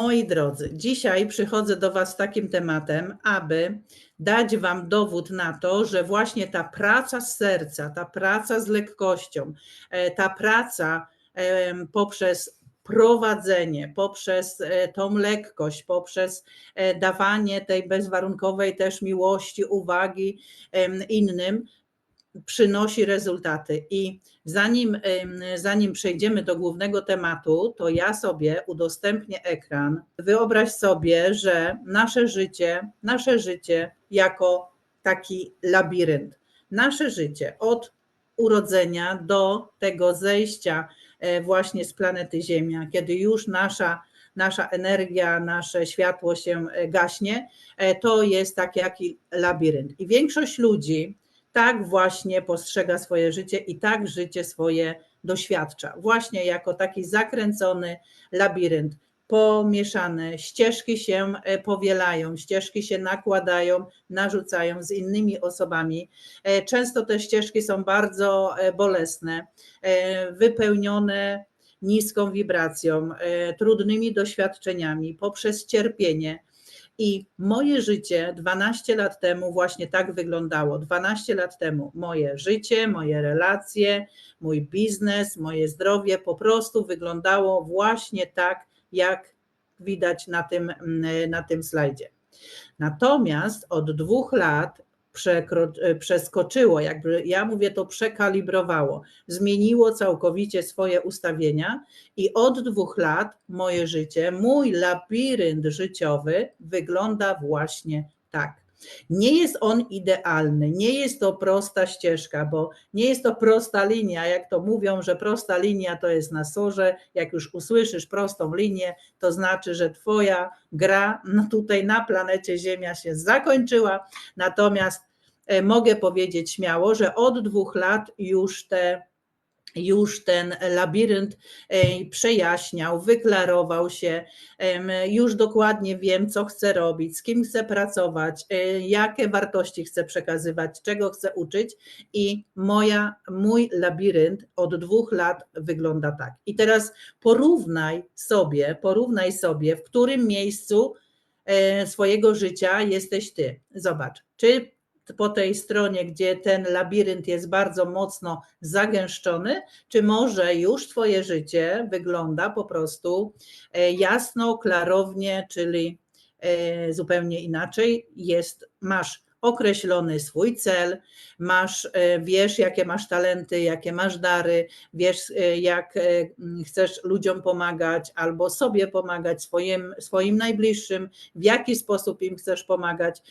Moi drodzy, dzisiaj przychodzę do Was z takim tematem, aby dać Wam dowód na to, że właśnie ta praca z serca, ta praca z lekkością, e, ta praca poprzez prowadzenie, poprzez e, tą lekkość, poprzez e, dawanie tej bezwarunkowej też miłości, uwagi innym, przynosi rezultaty. I zanim, zanim przejdziemy do głównego tematu, to ja sobie udostępnię ekran. Wyobraź sobie, że nasze życie, nasze życie jako taki labirynt, nasze życie od urodzenia do tego zejścia e, właśnie z planety Ziemia, kiedy już nasza nasza energia, nasze światło się e, gaśnie, e, to jest taki jaki labirynt. I większość ludzi tak właśnie postrzega swoje życie i tak życie swoje doświadcza. Właśnie jako taki zakręcony labirynt, pomieszane, ścieżki się e, powielają, ścieżki się nakładają, narzucają z innymi osobami. E, Często te ścieżki są bardzo e, bolesne, wypełnione niską wibracją, trudnymi doświadczeniami, poprzez cierpienie. I moje życie 12 lat temu właśnie tak wyglądało. 12 lat temu moje życie, moje relacje, mój biznes, moje zdrowie po prostu wyglądało właśnie tak, jak widać na tym, mm, na tym slajdzie. Natomiast od dwóch lat przeskoczyło, jakby ja mówię, to przekalibrowało, zmieniło całkowicie swoje ustawienia i od dwóch lat moje życie, mój labirynt życiowy wygląda właśnie tak. Nie jest on idealny, nie jest to prosta ścieżka, bo nie jest to prosta linia. Jak to mówią, że prosta linia to jest na sorze. Jak już usłyszysz prostą linię, to znaczy, że Twoja gra tutaj na planecie Ziemia się zakończyła. Natomiast e, mogę powiedzieć śmiało, że od dwóch lat już te już ten labirynt e, przejaśniał, wyklarował się, już dokładnie wiem, co chcę robić, z kim chcę pracować, e, jakie wartości chcę przekazywać, czego chcę uczyć i moja, mój labirynt od dwóch lat wygląda tak. I teraz porównaj sobie, porównaj sobie, w którym miejscu e, swojego życia jesteś ty. Zobacz, czy po tej stronie, gdzie ten labirynt jest bardzo mocno zagęszczony, czy może już Twoje życie wygląda po prostu e, jasno, klarownie, czyli e, zupełnie inaczej. Jest, masz określony swój cel, masz, e, wiesz, jakie masz talenty, jakie masz dary, wiesz, e, jak e, chcesz ludziom pomagać albo sobie pomagać, swoim, swoim najbliższym, w jaki sposób im chcesz pomagać,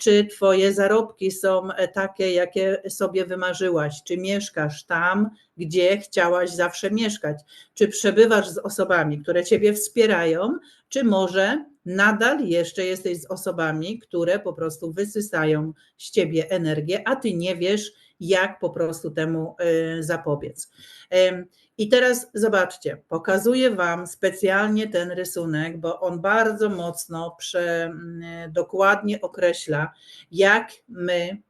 czy Twoje zarobki są takie, jakie sobie wymarzyłaś, czy mieszkasz tam, gdzie chciałaś zawsze mieszkać, czy przebywasz z osobami, które Ciebie wspierają, czy może nadal jeszcze jesteś z osobami, które po prostu wysysają z ciebie energię, a ty nie wiesz, jak po prostu temu y, zapobiec. I teraz zobaczcie, pokazuję Wam specjalnie ten rysunek, bo on bardzo mocno prze, y, dokładnie określa, jak my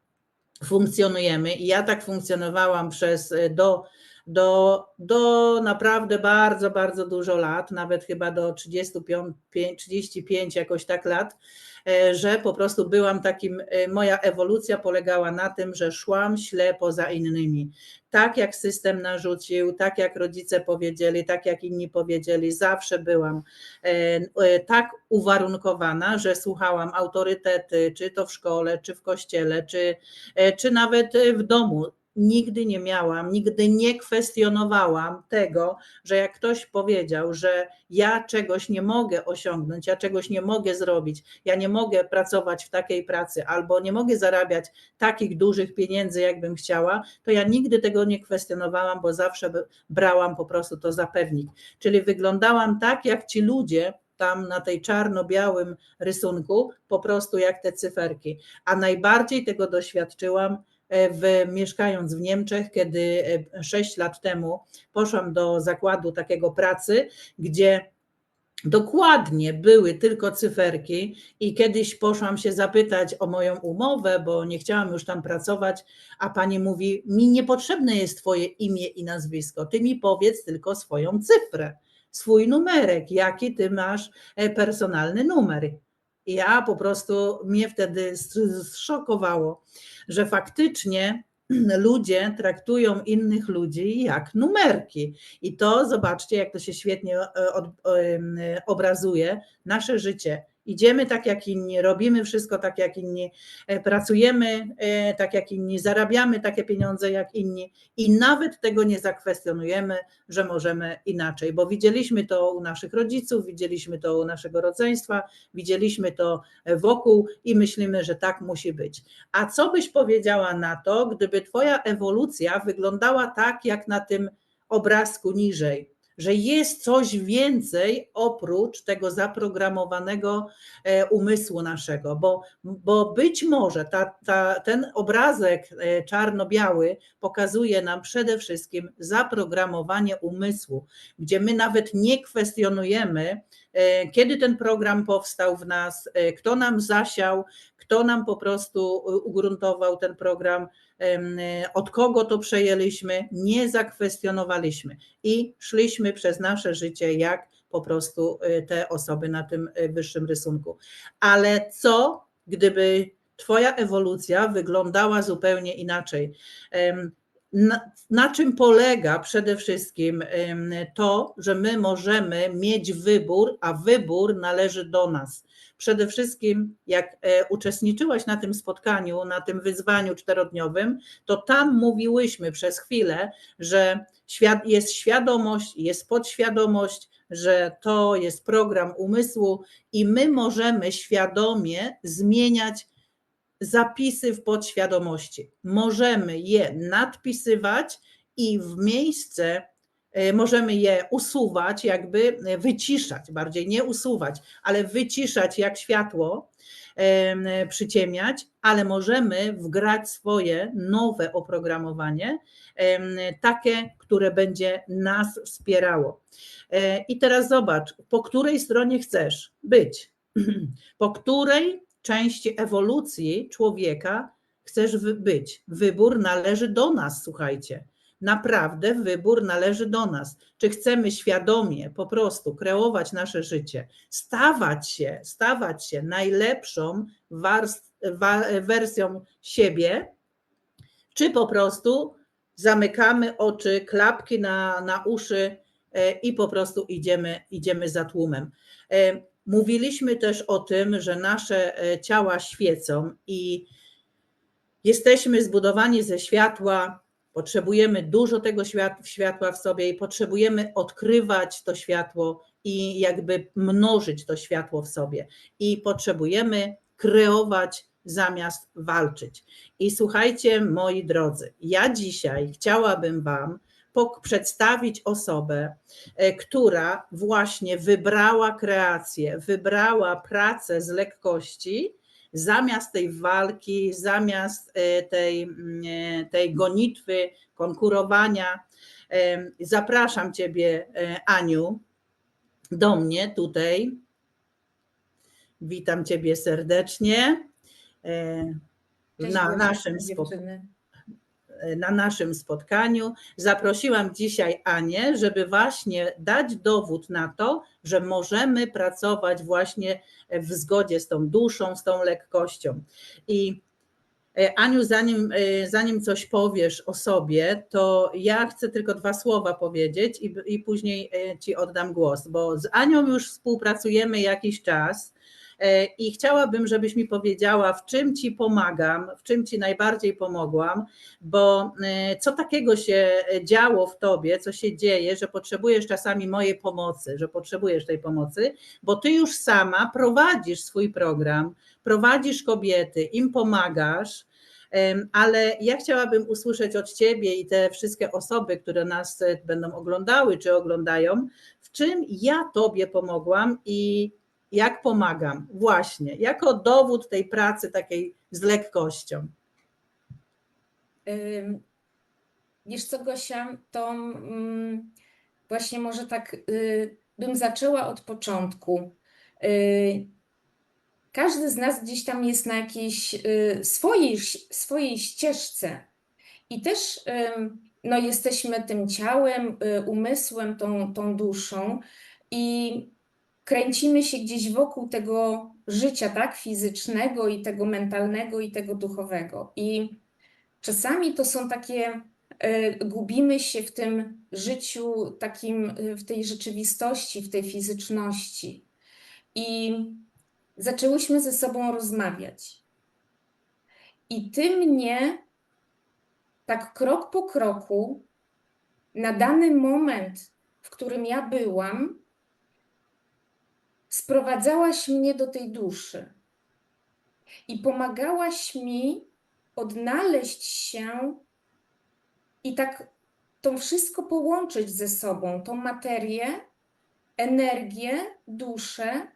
funkcjonujemy. I ja tak funkcjonowałam przez y, do do, do naprawdę bardzo, bardzo dużo lat, nawet chyba do 35, 35 jakoś tak lat, e, że po prostu byłam takim, e, moja ewolucja polegała na tym, że szłam ślepo za innymi. Tak jak system narzucił, tak jak rodzice powiedzieli, tak jak inni powiedzieli, zawsze byłam e, tak uwarunkowana, że słuchałam autorytety, czy to w szkole, czy w kościele, czy, czy nawet w domu nigdy nie miałam, nigdy nie kwestionowałam tego, że jak ktoś powiedział, że ja czegoś nie mogę osiągnąć, ja czegoś nie mogę zrobić, ja nie mogę pracować w takiej pracy albo nie mogę zarabiać takich dużych pieniędzy, jakbym chciała, to ja nigdy tego nie kwestionowałam, bo zawsze brałam po prostu to za pewnik. Czyli wyglądałam tak, jak ci ludzie, tam na tej czarno-białym rysunku, po prostu jak te cyferki. A najbardziej tego doświadczyłam w, mieszkając w Niemczech, kiedy 6 lat temu poszłam do zakładu takiego pracy, gdzie Dokładnie były tylko cyferki, i kiedyś poszłam się zapytać o moją umowę, bo nie chciałam już tam pracować, a pani mówi: Mi niepotrzebne jest Twoje imię i nazwisko, ty mi powiedz tylko swoją cyfrę. swój numerek, jaki ty masz e, personalny numer. Ja po prostu mnie wtedy zszokowało, że faktycznie ludzie traktują innych ludzi jak numerki. I to zobaczcie, jak to się świetnie e, e, obrazuje nasze życie Idziemy tak jak inni, robimy wszystko tak jak inni, e, pracujemy e, tak jak inni, zarabiamy takie pieniądze jak inni i nawet tego nie zakwestionujemy, że możemy inaczej, bo widzieliśmy to u naszych rodziców, widzieliśmy to u naszego rodzeństwa, widzieliśmy to wokół i myślimy, że tak musi być. A co byś powiedziała na to, gdyby Twoja ewolucja wyglądała tak, jak na tym obrazku niżej? Że jest coś więcej oprócz tego zaprogramowanego e, umysłu naszego, bo, bo być może ta, ta, ten obrazek e, czarno-biały pokazuje nam przede wszystkim zaprogramowanie umysłu, gdzie my nawet nie kwestionujemy, kiedy ten program powstał w nas, kto nam zasiał, kto nam po prostu ugruntował ten program, od kogo to przejęliśmy, nie zakwestionowaliśmy. I szliśmy przez nasze życie jak po prostu te osoby na tym wyższym rysunku. Ale co, gdyby Twoja ewolucja wyglądała zupełnie inaczej? Na, na, czym polega przede wszystkim to, że my możemy mieć wybór, a wybór należy do nas. Przede wszystkim, jak e, uczestniczyłaś na tym spotkaniu, na tym wyzwaniu czterodniowym, to tam mówiłyśmy przez chwilę, że jest świadomość, jest podświadomość, że to jest program umysłu i my możemy świadomie zmieniać zapisy w podświadomości. Możemy je nadpisywać i w miejsce E, możemy je usuwać, jakby e, wyciszać, bardziej nie usuwać, ale wyciszać jak światło, przyciemniać, ale możemy wgrać swoje nowe oprogramowanie, takie, które będzie nas wspierało. E, I teraz zobacz, po której stronie chcesz być, po której części ewolucji człowieka chcesz być. Wybór należy do nas, słuchajcie naprawdę wybór należy do nas. Czy chcemy świadomie po prostu kreować nasze życie, stawać się, stawać się najlepszą warst, wa, wersją siebie, czy po prostu zamykamy oczy, klapki na, na uszy e, i po prostu idziemy, idziemy za tłumem. Mówiliśmy też o tym, że nasze e, ciała świecą i jesteśmy zbudowani ze światła, Potrzebujemy dużo tego światła w sobie i potrzebujemy odkrywać to światło i jakby mnożyć to światło w sobie. I potrzebujemy kreować zamiast walczyć. I słuchajcie, moi drodzy, ja dzisiaj chciałabym Wam przedstawić osobę, e, która właśnie wybrała kreację, wybrała pracę z lekkości zamiast tej walki, zamiast e, tej, mm, e, tej gonitwy, konkurowania. Zapraszam Ciebie, Aniu, do mnie tutaj. Witam Ciebie serdecznie na naszym spotkaniu na naszym spotkaniu. Zaprosiłam dzisiaj Anię, żeby właśnie dać dowód na to, że możemy pracować właśnie w zgodzie z tą duszą, z tą lekkością. I e, Aniu, zanim, e, zanim coś powiesz o sobie, to ja chcę tylko dwa słowa powiedzieć i, i później e, Ci oddam głos, bo z Anią już współpracujemy jakiś czas. E, I chciałabym, żebyś mi powiedziała, w czym ci pomagam, w czym ci najbardziej pomogłam, bo e, co takiego się działo w tobie, co się dzieje, że potrzebujesz czasami mojej pomocy, że potrzebujesz tej pomocy, bo ty już sama prowadzisz swój program, prowadzisz kobiety, im pomagasz. Ale ja chciałabym usłyszeć od Ciebie i te wszystkie osoby, które nas będą oglądały czy oglądają, w czym ja Tobie pomogłam i jak pomagam, właśnie, jako dowód tej pracy takiej z lekkością. Wiesz co, Gosia, to mm, właśnie może tak y, bym zaczęła od początku. Y, każdy z nas gdzieś tam jest na jakiejś y, swojej, swojej ścieżce. I też no jesteśmy tym ciałem, umysłem, tą, tą duszą i kręcimy się gdzieś wokół tego życia, tak, fizycznego i tego mentalnego i tego duchowego. I czasami to są takie, y, gubimy się w tym życiu, takim, y, w tej rzeczywistości, w tej fizyczności. I zaczęłyśmy ze sobą rozmawiać. I ty mnie tak krok po kroku, na dany moment, w którym ja byłam, sprowadzałaś mnie do tej duszy i pomagałaś mi odnaleźć się i tak to wszystko połączyć ze sobą, tą materię, energię, duszę.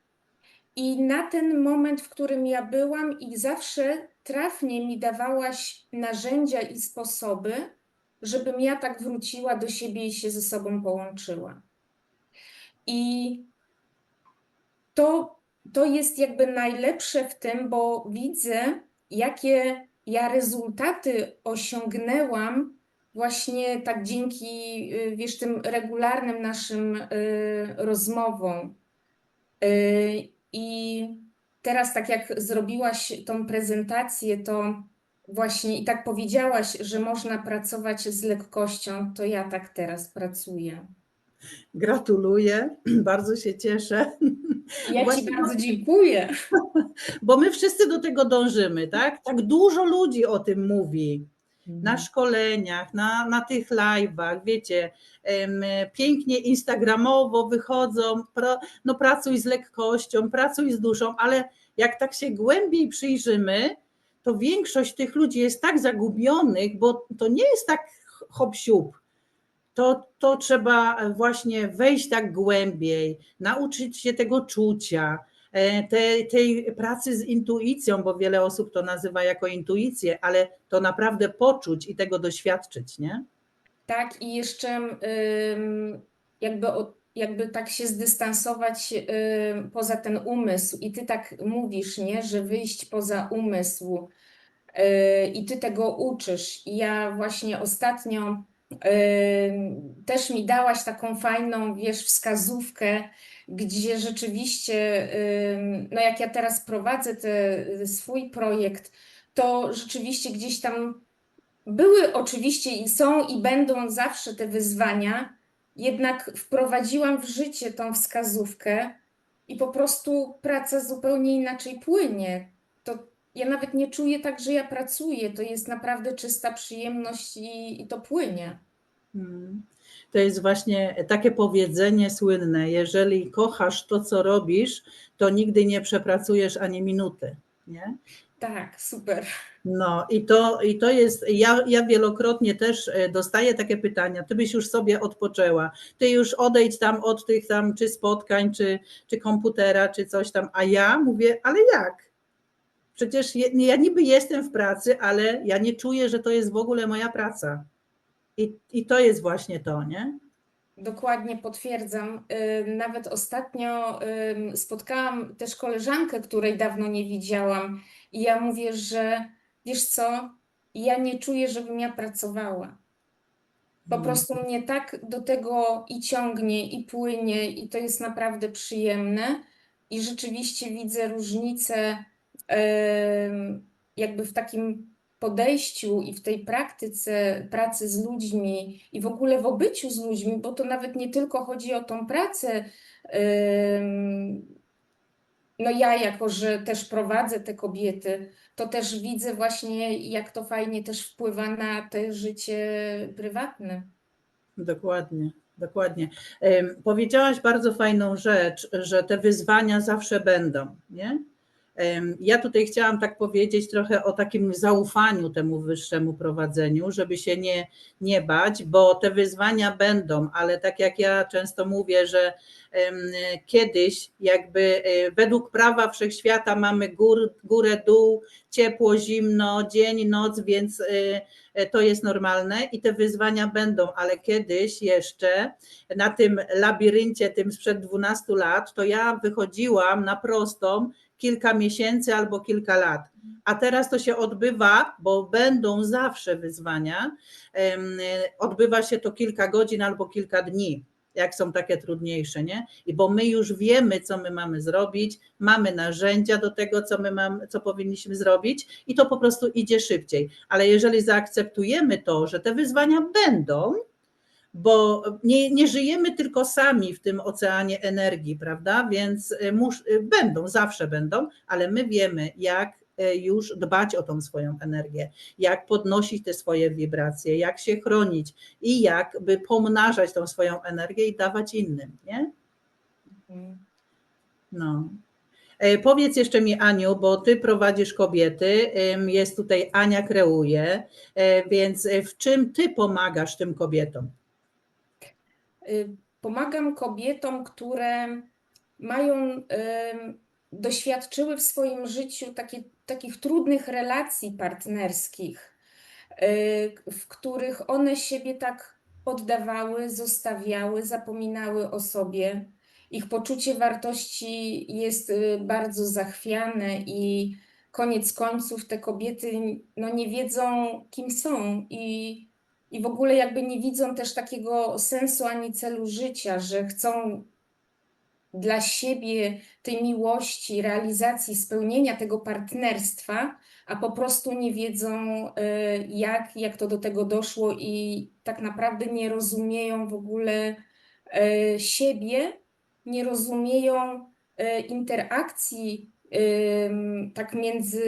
I na ten moment, w którym ja byłam, i zawsze trafnie mi dawałaś narzędzia i sposoby, żebym ja tak wróciła do siebie i się ze sobą połączyła. I to, to jest jakby najlepsze w tym, bo widzę, jakie ja rezultaty osiągnęłam właśnie tak dzięki, y, wiesz, tym regularnym naszym y, rozmowom. Y, I teraz, tak jak zrobiłaś tą prezentację, to właśnie i tak powiedziałaś, że można pracować z lekkością, to ja tak teraz pracuję. Gratuluję, bardzo się cieszę. Ja Ci Właśnie- bardzo dziękuję. Bo my wszyscy do tego dążymy, tak? Tak dużo ludzi o tym mówi. Na szkoleniach, na, na tych live'ach, wiecie, em, pięknie instagramowo wychodzą, no pracuj z lekkością, pracuj z duszą, ale jak tak się głębiej przyjrzymy, to większość tych ludzi jest tak zagubionych, bo to nie jest tak hop siup. To, to trzeba właśnie wejść tak głębiej, nauczyć się tego czucia, e, tej, tej pracy z intuicją, bo wiele osób to nazywa jako intuicję, ale to naprawdę poczuć i tego doświadczyć, nie? Tak, i jeszcze jakby, jakby tak się zdystansować poza ten umysł. I ty tak mówisz, nie, że wyjść poza umysł. Yy, I ty tego uczysz. I ja właśnie ostatnio też mi dałaś taką fajną, wiesz, wskazówkę, gdzie rzeczywiście, no jak ja teraz prowadzę te, swój projekt, to rzeczywiście gdzieś tam były oczywiście i są i będą zawsze te wyzwania, jednak wprowadziłam w życie tą wskazówkę i po prostu praca zupełnie inaczej płynie. To ja nawet nie czuję tak, że ja pracuję. To jest naprawdę czysta przyjemność i, i to płynie. Mm. To jest właśnie takie powiedzenie słynne: jeżeli kochasz to, co robisz, to nigdy nie przepracujesz ani minuty. Nie? Tak, super. No i to, i to jest, ja, ja wielokrotnie też e, dostaję takie pytania, ty byś już sobie odpoczęła, ty już odejdź tam od tych tam czy spotkań, czy, czy komputera, czy coś tam, a ja mówię, ale jak? Przecież ja niby jestem w pracy, ale ja nie czuję, że to jest w ogóle moja praca. I, i to jest właśnie to, nie? Dokładnie potwierdzam. Y, Nawet ostatnio spotkałam też koleżankę, której dawno nie widziałam, i ja mówię, że wiesz co, ja nie czuję, żebym ja pracowała. Po Mm. prostu mnie tak do tego i ciągnie, i płynie, i to jest naprawdę przyjemne. I rzeczywiście widzę różnicę jakby w takim podejściu i w tej praktyce pracy z ludźmi i w ogóle w obyciu z ludźmi, bo to nawet nie tylko chodzi o tą pracę. No ja, jako że też prowadzę te kobiety, to też widzę właśnie, jak to fajnie też wpływa na te życie prywatne. Dokładnie, dokładnie. Powiedziałaś bardzo fajną rzecz, że te wyzwania zawsze będą, nie? Ja tutaj chciałam tak powiedzieć trochę o takim zaufaniu temu wyższemu prowadzeniu, żeby się nie, nie bać, bo te wyzwania będą, ale tak jak ja często mówię, że kiedyś jakby e, według prawa wszechświata mamy gór, górę, dół, ciepło, zimno, dzień, noc, więc e, e, to jest normalne i te wyzwania będą, ale kiedyś jeszcze na tym labiryncie, tym sprzed 12 lat, to ja wychodziłam na prostą kilka miesięcy albo kilka lat. A teraz to się odbywa, bo będą zawsze wyzwania. Odbywa się to kilka godzin albo kilka dni, jak są takie trudniejsze, nie? I bo my już wiemy, co my mamy zrobić, mamy narzędzia do tego, co my mamy, co powinniśmy zrobić, i to po prostu idzie szybciej. Ale jeżeli zaakceptujemy to, że te wyzwania będą, bo nie, nie żyjemy tylko sami w tym oceanie energii, prawda? Więc y, mus, y, będą, zawsze będą, ale my wiemy, jak y, już dbać o tą swoją energię, jak podnosić te swoje wibracje, jak się chronić i jak by pomnażać tą swoją energię i dawać innym, nie? Mhm. No. E, Powiedz jeszcze mi, Aniu, bo ty prowadzisz kobiety, jest tutaj Ania kreuje, e, więc e, w czym ty pomagasz tym kobietom? Y, Pomagam kobietom, które mają, doświadczyły w swoim życiu takie, takich trudnych relacji partnerskich, y, w których one siebie tak oddawały, zostawiały, zapominały o sobie. Ich poczucie wartości jest y, bardzo zachwiane i koniec końców te kobiety no, nie wiedzą, kim są i i w ogóle jakby nie widzą też takiego sensu ani celu życia, że chcą dla siebie tej miłości, realizacji, spełnienia tego partnerstwa, a po prostu nie wiedzą e, jak, jak to do tego doszło i tak naprawdę nie rozumieją w ogóle e, siebie, nie rozumieją e, interakcji tak między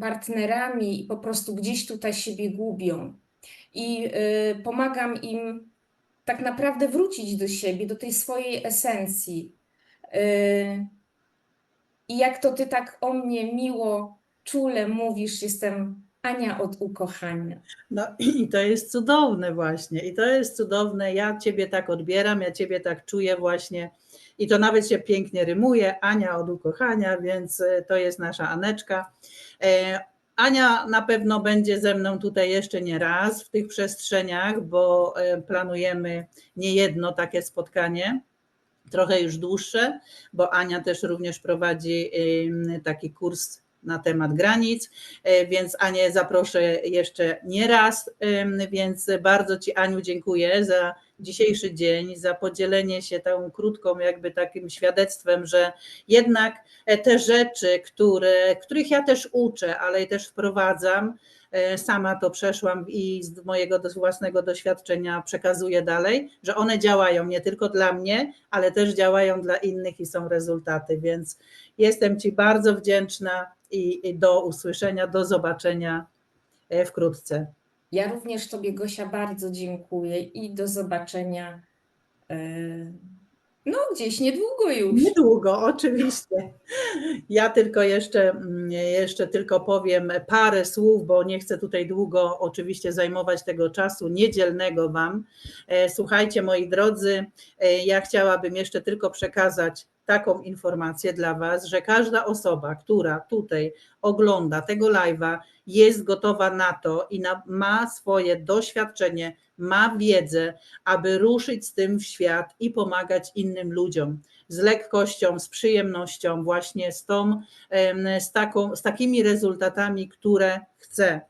partnerami i po prostu gdzieś tutaj siebie gubią i y, pomagam im tak naprawdę wrócić do siebie, do tej swojej esencji. Y, I jak to ty tak o mnie miło, czule mówisz, jestem Ania od ukochania. No i to jest cudowne właśnie. I to jest cudowne. Ja Ciebie tak odbieram, ja Ciebie tak czuję właśnie. I to nawet się pięknie rymuje. Ania od ukochania, więc e, to jest nasza Aneczka. Ania na pewno będzie ze mną tutaj jeszcze nie raz w tych przestrzeniach, bo e, planujemy niejedno takie spotkanie. Trochę już dłuższe, bo Ania też również prowadzi taki kurs na temat granic, e, więc Anię zaproszę jeszcze nie raz, więc bardzo Ci Aniu dziękuję za dzisiejszy dzień, za podzielenie się tą krótką jakby takim świadectwem, że jednak te rzeczy, które, których ja też uczę, ale też wprowadzam, e, sama to przeszłam i z mojego własnego doświadczenia przekazuję dalej, że one działają nie tylko dla mnie, ale też działają dla innych i są rezultaty, więc jestem Ci bardzo wdzięczna i, i do usłyszenia, do zobaczenia e, wkrótce. Ja również Tobie, Gosia, bardzo dziękuję i do zobaczenia. e, No, gdzieś niedługo już. Niedługo, oczywiście. Ja tylko jeszcze, mm, jeszcze tylko powiem parę słów, bo nie chcę tutaj długo oczywiście zajmować tego czasu niedzielnego Wam. E, Słuchajcie, moi drodzy, e, ja chciałabym jeszcze tylko przekazać taką informację dla Was, że każda osoba, która tutaj ogląda tego live'a, jest gotowa na to i na, ma swoje doświadczenie, ma wiedzę, aby ruszyć z tym w świat i pomagać innym ludziom z lekkością, z przyjemnością, właśnie z, tą, z, taką, z takimi rezultatami, które chce.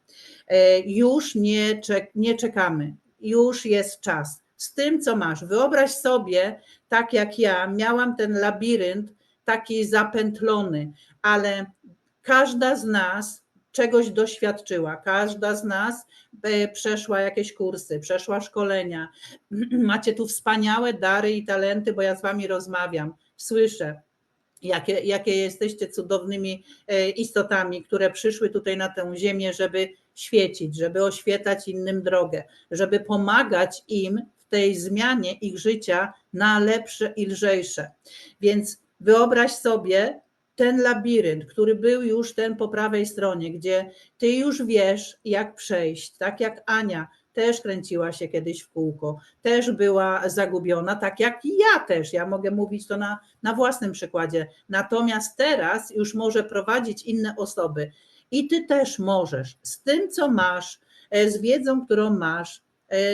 Już nie, czek, nie czekamy, już jest czas. Z tym, co masz. Wyobraź sobie, tak jak ja, miałam ten labirynt taki zapętlony, ale każda z nas czegoś doświadczyła, każda z nas e, przeszła jakieś kursy, przeszła szkolenia. Macie tu wspaniałe dary i talenty, bo ja z wami rozmawiam, słyszę, jakie, jakie jesteście cudownymi e, istotami, które przyszły tutaj na tę ziemię, żeby świecić, żeby oświetlać innym drogę, żeby pomagać im tej zmianie ich życia na lepsze i lżejsze. Więc wyobraź sobie ten labirynt, który był już ten po prawej stronie, gdzie ty już wiesz, jak przejść, tak jak Ania też kręciła się kiedyś w kółko, też była zagubiona, tak jak i ja też. Ja mogę mówić to na, na własnym przykładzie. Natomiast teraz już może prowadzić inne osoby. I ty też możesz z tym, co masz, e, z wiedzą, którą masz,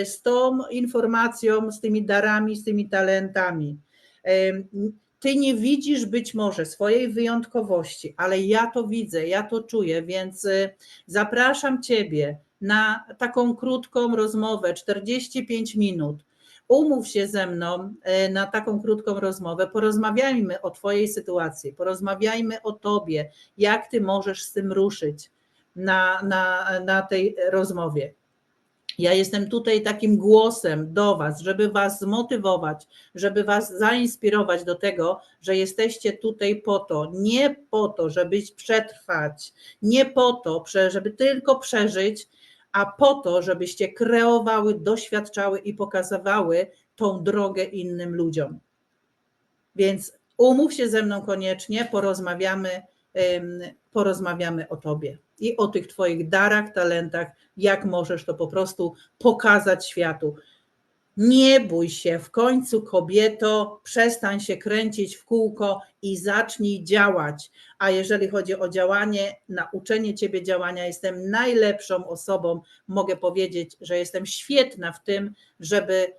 z tą informacją, z tymi darami, z tymi talentami. e, ty nie widzisz być może swojej wyjątkowości, ale ja to widzę, ja to czuję, więc y, zapraszam Ciebie na taką krótką rozmowę, 45 minut. Umów się ze mną na taką krótką rozmowę, porozmawiajmy o Twojej sytuacji, porozmawiajmy o Tobie, jak Ty możesz z tym ruszyć na, na, na tej rozmowie. Ja jestem tutaj takim głosem do Was, żeby Was zmotywować, żeby Was zainspirować do tego, że jesteście tutaj po to, nie po to, żeby przetrwać, nie po to, żeby tylko przeżyć, a po to, żebyście kreowały, doświadczały i pokazywały tą drogę innym ludziom. Więc umów się ze mną koniecznie, porozmawiamy, porozmawiamy o Tobie i o tych Twoich darach, talentach, jak możesz to po prostu pokazać światu. Nie bój się, w końcu kobieto, przestań się kręcić w kółko i zacznij działać. A jeżeli chodzi o działanie, nauczenie Ciebie działania, jestem najlepszą osobą. Mogę powiedzieć, że jestem świetna w tym, żeby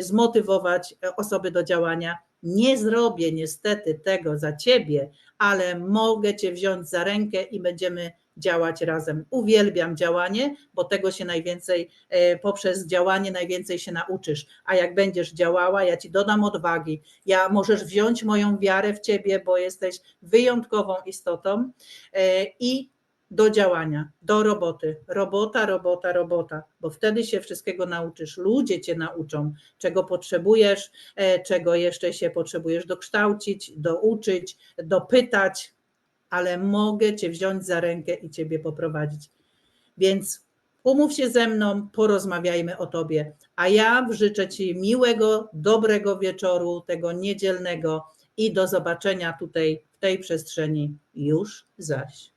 zmotywować osoby do działania. Nie zrobię niestety tego za Ciebie, ale mogę Cię wziąć za rękę i będziemy działać razem. Uwielbiam działanie, bo tego się najwięcej, e, poprzez działanie najwięcej się nauczysz. A jak będziesz działała, ja ci dodam odwagi. Ja możesz wziąć moją wiarę w ciebie, bo jesteś wyjątkową istotą e, i do działania, do roboty. Robota, robota, robota, bo wtedy się wszystkiego nauczysz. Ludzie cię nauczą, czego potrzebujesz, e, czego jeszcze się potrzebujesz dokształcić, douczyć, dopytać, ale mogę cię wziąć za rękę i ciebie poprowadzić. Więc umów się ze mną, porozmawiajmy o tobie. A ja życzę ci miłego, dobrego wieczoru, tego niedzielnego i do zobaczenia tutaj w tej przestrzeni już zaś.